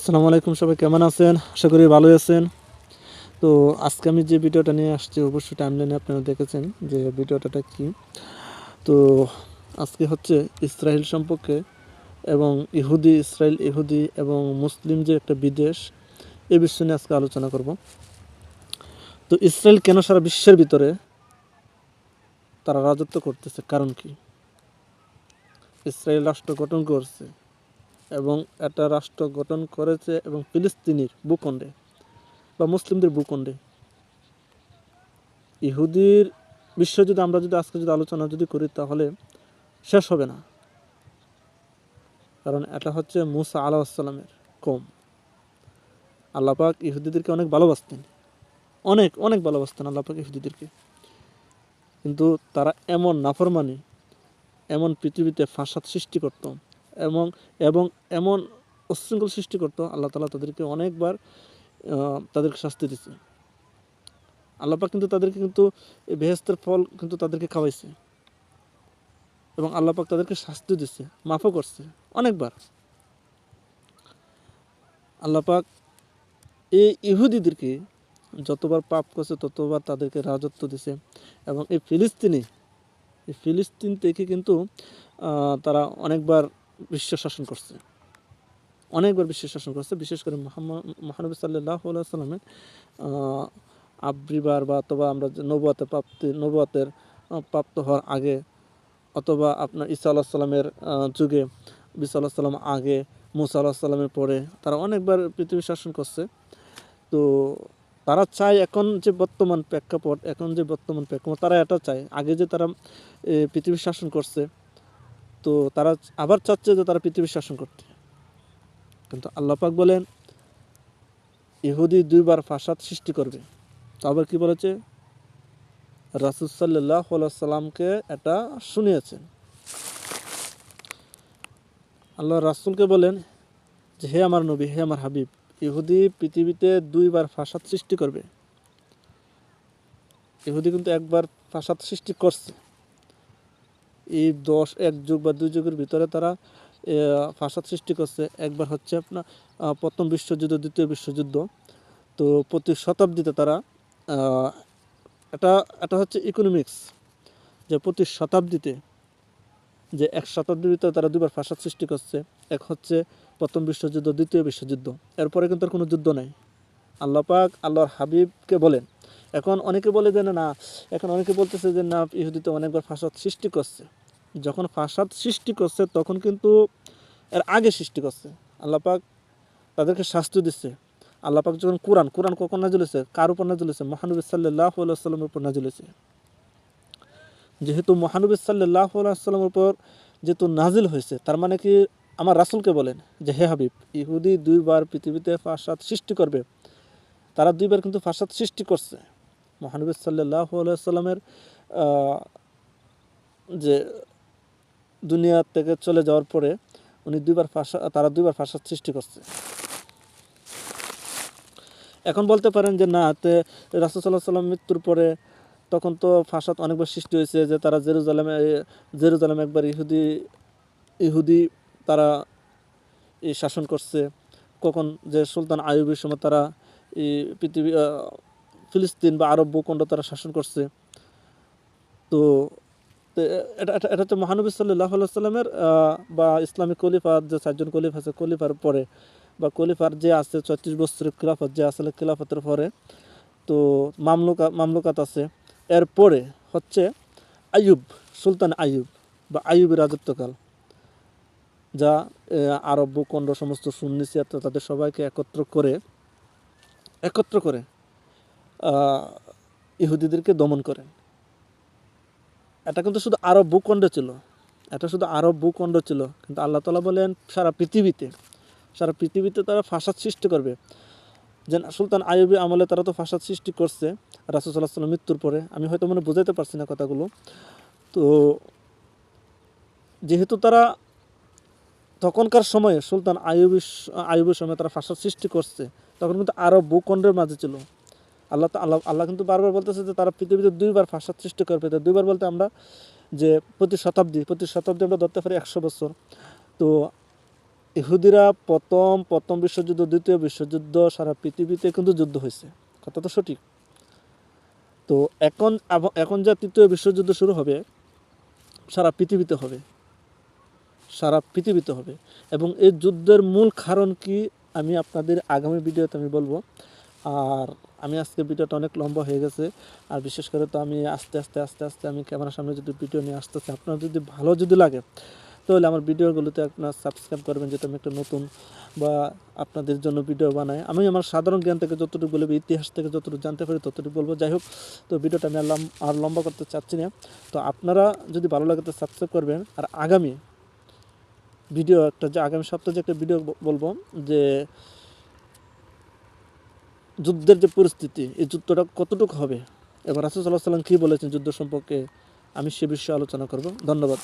আসসালামু আলাইকুম সবাই, কেমন আছেন? আশা করি ভালো আছেন। তো আজকে আমি যে ভিডিওটা নিয়ে আসছি, অবশ্যই টাইমলাইনে আপনারা দেখেছেন যে ভিডিওটা কি। তো আজকে হচ্ছে ইসরায়েল সম্পর্কে এবং ইহুদি ইসরায়েল ইহুদি এবং মুসলিম যে একটা বিদেশ, এ বিষয় নিয়ে আজকে আলোচনা করব। তো ইসরায়েল কেন সারা বিশ্বের ভিতরে তারা রাজত্ব করতেছে? কারণ কি? ইসরায়েল রাষ্ট্র গঠন করছে। এবং একটা রাষ্ট্র গঠন করেছে এবং ফিলিস্তিনির ভূখণ্ডে বা মুসলিমদের ভূখণ্ডে। ইহুদির বিশ্ব যদি আমরা যদি আজকে যদি আলোচনা যদি করি তাহলে শেষ হবে না। কারণ এটা হচ্ছে মুসা আলাহ আসসালামের কম আল্লাপাক ইহুদিদেরকে অনেক ভালোবাসতেন। অনেক অনেক ভালোবাসতেন আল্লাপাক ইহুদিদেরকে। কিন্তু তারা এমন নাফরমানি, এমন পৃথিবীতে ফাসাদ সৃষ্টি করত। এবং এবং এমন উশৃঙ্খল সৃষ্টি করতো, আল্লাহ তালা তাদেরকে অনেকবার তাদেরকে শাস্তি দিচ্ছে আল্লাপাক কিন্তু তাদেরকে কিন্তু বেহেস্তের ফল কিন্তু তাদেরকে খাওয়াইছে। এবং আল্লাপাক তাদেরকে শাস্তি দিচ্ছে মাফও করছে, অনেকবার। আল্লাপাক এই ইহুদিদেরকে যতবার পাপ করছে, ততবার তাদেরকে রাজত্ব দিছে। এবং এই ফিলিস্তিনি, এই ফিলিস্তিন থেকে কিন্তু তারা অনেকবার বিশ্ব শাসন করছে। অনেকবার বিশ্ব শাসন করছে, বিশেষ করে মোহাম্মদ, মহানবী সাল্লাহ সাল্লামের আব্রিবার বা অথবা আমরা নবুয়াতে প্রাপ্তি, নবুয়াতের প্রাপ্ত হওয়ার আগে অথবা আপনার ঈসা আল্লাহ সাল্লামের যুগে বিসা আল্লাহ সাল্লাম আগে, মুসা আল্লাহ সাল্লামের পরে তারা অনেকবার পৃথিবী শাসন করছে। তো তারা চায় এখন যে বর্তমান প্রেক্ষাপট, এখন যে বর্তমান প্রেক্ষাপট, তারা এটা চায়। আগে যে তারা পৃথিবী শাসন করছে তো তারা আবার চাচ্ছে যে তারা পৃথিবী শাসন করতে। কিন্তু আল্লাপাক বলেন, ইহুদি দুইবার ফাসাদ সৃষ্টি করবে। তো আবার কি বলেছে? রাসুল সাল্লাহ সাল্লামকে এটা শুনিয়েছেন। আল্লাহ রাসুলকে বলেন যে, হে আমার নবী, হে আমার হাবিব, ইহুদি পৃথিবীতে দুইবার ফাসাদ সৃষ্টি করবে। ইহুদি কিন্তু একবার ফাসাদ সৃষ্টি করছে। এই দশ, এক যুগ বা দুই যুগের ভিতরে তারা ফাসাদ সৃষ্টি করছে। একবার হচ্ছে আপনার প্রথম বিশ্বযুদ্ধ, দ্বিতীয় বিশ্বযুদ্ধ। তো প্রতি শতাব্দীতে তারা এটা এটা হচ্ছে ইকোনমিক্স যে প্রতি শতাব্দীতে, যে এক শতাব্দীর ভিতরে তারা দুবার ফাসাদ সৃষ্টি করছে। এক হচ্ছে প্রথম বিশ্বযুদ্ধ, দ্বিতীয় বিশ্বযুদ্ধ। এরপরে কিন্তু আর কোনো যুদ্ধ নেই। আল্লাহ পাক আল্লাহর হাবিবকে বলেন। এখন অনেকে বলে যে না। এখন অনেকে বলতেছে যে, না, ইহুদিতে অনেকবার ফাসাদ সৃষ্টি করছে। যখন ফাসাদ সৃষ্টি করছে, তখন কিন্তু এর আগে সৃষ্টি করছে। আল্লাহ পাক তাদেরকে শাস্তি দিচ্ছে। আল্লাহ পাক যখন কোরআন কোরআন কখন নাজিল হয়েছে? কার উপর নাজিল হয়েছে? মহানবী সাল্লাহ সাল্লামের উপর নাজিল হয়েছে। যেহেতু মহানবী সাল্লাহ সাল্লামের উপর যেহেতু নাজিল হয়েছে, তার মানে কি আমার রাসুলকে বলেন যে, হে হাবিব, ইহুদি দুইবার পৃথিবীতে ফাসাদ সৃষ্টি করবে। তারা দুইবার কিন্তু ফাসাদ সৃষ্টি করছে। মহানবী সাল্লাহ সাল্লামের যে দুনিয়া থেকে চলে যাওয়ার পরে উনি দুইবার ফাঁসা, তারা দুইবার ফাঁসাদ সৃষ্টি করছে। এখন বলতে পারেন যে না, তে রাসুসাল্লাহ সাল্লাম মৃত্যুর পরে তখন তো ফাঁসাদ অনেকবার সৃষ্টি হয়েছে যে তারা জেরুজালেমে, জেরুজালেম একবার ইহুদি ইহুদি তারা এই শাসন করছে। কখন যে সুলতান আইয়ুবের সময় তারা এই পৃথিবী ফিলিস্তিন বা আরব ভূখণ্ড তারা শাসন করছে। তো এটা এটা হচ্ছে মহানবী সাল্লাহ সাল্লামের বা ইসলামিক কলিফার যে চারজন কলিফ আছে কলিফার পরে, বা কলিফার যে আছে, ছত্রিশ বছরের খিলাফত, যে আসলে খিলাফতের পরে, তো মামলুকা, মামলুকাত আছে। এরপরে হচ্ছে আইয়ুব, সুলতান আইয়ুব, বা আইয়ুবের রাজত্বকাল, যা আরব ভূখণ্ড সমস্ত সুন্নিসিয়াত তাদের সবাইকে একত্র করে একত্র করে ইহুদিদেরকে দমন করেন। এটা কিন্তু শুধু আরব ভূখণ্ড ছিল। এটা শুধু আরব ভূখণ্ড ছিল। কিন্তু আল্লাহ তালা বলেন, সারা পৃথিবীতে সারা পৃথিবীতে তারা ফাসাদ সৃষ্টি করবে। যে সুলতান আইবি আমলে তারা তো ফাসাদ সৃষ্টি করছে রাসুসাল্লাহ সাল্লাম মৃত্যুর পরে। আমি হয়তো মনে বোঝাতে পারছি না কথাগুলো। তো, যেহেতু তারা তখনকার সময়ে সুলতান আইবি আইবের সময় তারা ফাসাদ সৃষ্টি করছে, তখন কিন্তু আরব ভূখণ্ডের মাঝে ছিল। আল্লাহ আল্লাহ আল্লাহ কিন্তু বারবার বলতেছে যে তারা পৃথিবীতে দুইবার ফাসাদ সৃষ্টি করবে। তো দুইবার বলতে আমরা যে প্রতি শতাব্দী প্রতি শতাব্দী আমরা ধরতে পারি একশো বছর। তো ইহুদিরা প্রথম প্রথম বিশ্বযুদ্ধ, দ্বিতীয় বিশ্বযুদ্ধ সারা পৃথিবীতে কিন্তু যুদ্ধ হয়েছে। কথা তো সঠিক। তো এখন এখন যা তৃতীয় বিশ্বযুদ্ধ শুরু হবে, সারা পৃথিবীতে হবে। সারা পৃথিবীতে হবে। এবং এই যুদ্ধের মূল কারণ কি আমি আপনাদের আগামী ভিডিওতে আমি বলব। আর আমি আজকে ভিডিওটা অনেক লম্বা হয়ে গেছে। আর বিশেষ করে তো আমি আস্তে আস্তে আস্তে আস্তে আমি ক্যামেরার সামনে যদি ভিডিও নিয়ে আসতেছি, আপনার যদি ভালো যদি লাগে, তাহলে আমার ভিডিওগুলোতে আপনার সাবস্ক্রাইব করবেন যেটা আমি একটা নতুন বা আপনাদের জন্য ভিডিও বানাই। আমি আমার সাধারণ জ্ঞান থেকে যতটুকু বলব, ইতিহাস থেকে যতটুকু জানতে পারি ততটুকু বলব। যাই হোক, তো ভিডিওটা আমি আর লম্বা করতে চাচ্ছি না। তো আপনারা যদি ভালো লাগে তো সাবস্ক্রাইব করবেন। আর আগামী ভিডিও একটা যে, আগামী সপ্তাহে যে একটা ভিডিও বলব যে যুদ্ধের যে পরিস্থিতি, এই যুদ্ধটা কতটুকু হবে? এবার রাসুল সাল্লাহ সাল্লাম কী বলেছেন যুদ্ধ সম্পর্কে? আমি সে বিষয়ে আলোচনা করব। ধন্যবাদ।